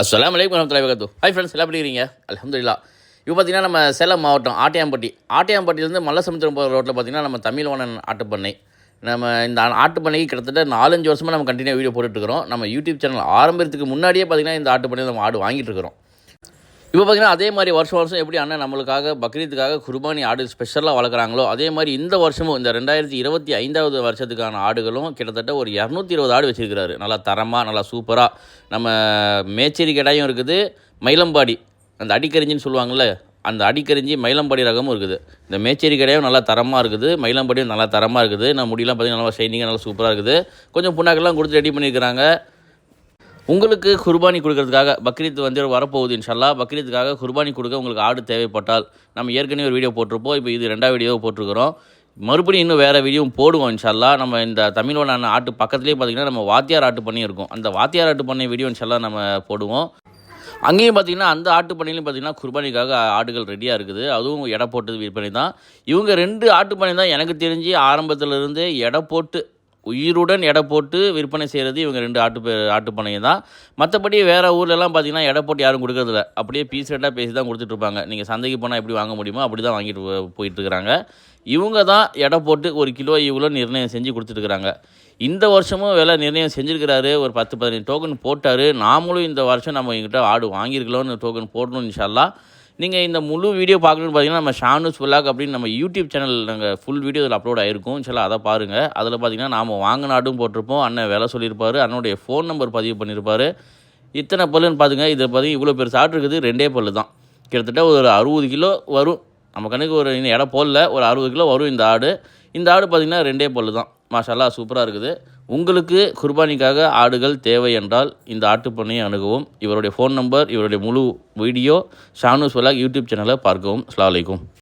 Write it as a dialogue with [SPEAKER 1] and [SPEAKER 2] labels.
[SPEAKER 1] அஸ்லாம் வலைக்கம் வரமத்துல வகத்து hi friends எல்லாம் எப்படி இருக்கீங்க? இப்போ பார்த்தீங்கன்னா நம்ம சேலம் மாவட்டம் ஆட்டியாம்பட்டி. ஆட்டியாம்பட்டியிலேருந்து மல்லசமுத்திரம் போகிற ரோட்டில் பார்த்தீங்கன்னா நம்ம தமிழ்வாணன் ஆட்டுப்பண்ணை. நம்ம இந்த ஆட்டுப்பண்ணைக்கு கிட்டத்தட்ட நாலஞ்சு வருஷமாக நம்ம கண்டினியூ வீடியோ போட்டுட்ருக்கிறோம் நம்ம யூடியூப் சேனல் ஆரம்பத்துக்கு முன்னாடியே பார்த்தீங்கன்னா இந்த ஆட்டுப்பண்ணையில் நம்ம ஆடு வாங்கிட்டு இருக்கிறோம். இப்போ பார்த்தீங்கன்னா அதே மாதிரி வருஷம் வருஷம் எப்படி அண்ணன் நம்மளுக்காக பக்ரீத்துக்காக குர்பானி ஆடு ஸ்பெஷலாக வளர்க்குறாங்களோ அதே மாதிரி இந்த வருஷமும் இந்த ரெண்டாயிரத்தி இருபத்தி ஐந்தாவது வருஷத்துக்கான ஆடுகளும் கிட்டத்தட்ட ஒரு இரநூத்தி இருபது ஆடு வச்சுருக்கிறாரு. நல்லா தரமாக நல்லா சூப்பராக நம்ம மேச்சேரி கடாயும் இருக்குது மயிலம்பாடி அந்த அடிக்கரிஞ்சின்னு சொல்லுவாங்கள்ல அந்த அடிக்கரிஞ்சி மயிலம்பாடி ரகமும் இருக்குது. இந்த மேச்சேரி கடையும் நல்லா தரமாக இருக்குது மயிலம்பாடியும் நல்லா தரமாக இருக்குது. நம்ம முடியெல்லாம் பார்த்தீங்கன்னா நல்லா ஷைனிங்காக நல்லா சூப்பராக இருக்குது. கொஞ்சம் புண்ணாக்கெல்லாம் கொடுத்து ரெடி பண்ணியிருக்கிறாங்க. உங்களுக்கு குர்பானி கொடுக்கறதுக்காக பக்ரீத் வந்து வரப்போகுது இன்ஷல்லா. பக்ரீத்துக்காக குர்பானி கொடுக்க உங்களுக்கு ஆடு தேவைப்பட்டால் நம்ம ஏற்கனவே ஒரு வீடியோ போட்டிருப்போம். இப்போ இது ரெண்டாவது வீடியோ போட்டிருக்கிறோம். மறுபடியும் இன்னும் வேறு வீடியோவும் போடுவோம் இன்ஷல்லா. நம்ம இந்த தமிழோட ஆட்டு பக்கத்துலேயே பார்த்தீங்கன்னா நம்ம வாத்தியார் ஆட்டு பண்ணி இருக்கும். அந்த வாத்தியார் ஆட்டு பண்ணி வீடியோ இன்ஷல்லா நம்ம போடுவோம். அங்கேயும் பார்த்தீங்கன்னா அந்த ஆட்டு பண்ணையிலையும் பார்த்தீங்கன்னா குர்பானிக்காக ஆடுகள் ரெடியாக இருக்குது. அதுவும் எடை போட்டது விற்பனை தான். இவங்க ரெண்டு ஆட்டு பண்ணை தான் எனக்கு தெரிஞ்சு ஆரம்பத்துல இருந்தே எடை போட்டு உயிருடன் எடை போட்டு விற்பனை செய்கிறது இவங்க ரெண்டு ஆட்டு பே ஆட்டு பண்ணையை தான். மற்றபடி வேறு ஊர்லலாம் பார்த்தீங்கன்னா எடை போட்டு யாரும் கொடுக்கறதில்ல. அப்படியே பீஸ் ரேட்டாக பேசி தான் கொடுத்துட்ருப்பாங்க. நீங்கள் சந்தைக்கு போனால் எப்படி வாங்க முடியுமோ அப்படி தான் வாங்கிட்டு போயிட்டுருக்குறாங்க போயிட்டு இருக்கிறாங்க இவங்க தான் எடை போட்டு ஒரு கிலோ இவ்வளோ நிர்ணயம் செஞ்சு கொடுத்துட்டுருக்குறாங்க இந்த வருஷமும் விலை நிர்ணயம் செஞ்சுருக்கிறாரு. ஒரு பத்து பதினஞ்சு டோக்கன் போட்டார். நாமளும் இந்த வருஷம் நம்ம எங்கிட்ட ஆடு வாங்கியிருக்கலாம்னு டோக்கன் போடணும் இன்ஷால்லாம் நீங்கள் இந்த முழு வீடியோ பார்க்கணும்னு பார்த்தீங்கன்னா நம்ம ஷானூஸ் ஃபுல்லாக் அப்படின்னு நம்ம யூடியூப் சேனல் நாங்கள் ஃபுல் வீடியோ இதில் அப்லோட் ஆகிருக்கும் சில அதை பாருங்கள் அதில் பார்த்தீங்கன்னா நாம் வாங்கின ஆடும் போட்டிருப்போம். அண்ணன் வேலை சொல்லியிருப்பார். அண்ணனுடைய ஃபோன் நம்பர் பதிவு பண்ணியிருப்பாரு. இத்தனை பல்லுன்னு பார்த்துங்க இதை பார்த்தீங்கன்னா இவ்வளோ பெருசு ஆடு இருக்குது. ரெண்டே பல்லு தான். கிட்டத்தட்ட ஒரு அறுபது கிலோ வரும். நம்ம கணக்கு ஒரு இன்னும் இடம் போடல. ஒரு அறுபது கிலோ வரும் இந்த ஆடு. இந்த ஆடு பார்த்திங்கன்னா ரெண்டே பல்லு தான். மாஷால்லா சூப்பராக இருக்குது. உங்களுக்கு குர்பானிக்காக ஆடுகள் தேவை என்றால் இந்த ஆட்டுப்பண்ணையை அணுகவும் இவருடைய ஃபோன் நம்பர் இவருடைய முழு வீடியோ ஷானு சொலாக் யூடியூப் சேனலை பார்க்கவும். அஸ்ஸலாமு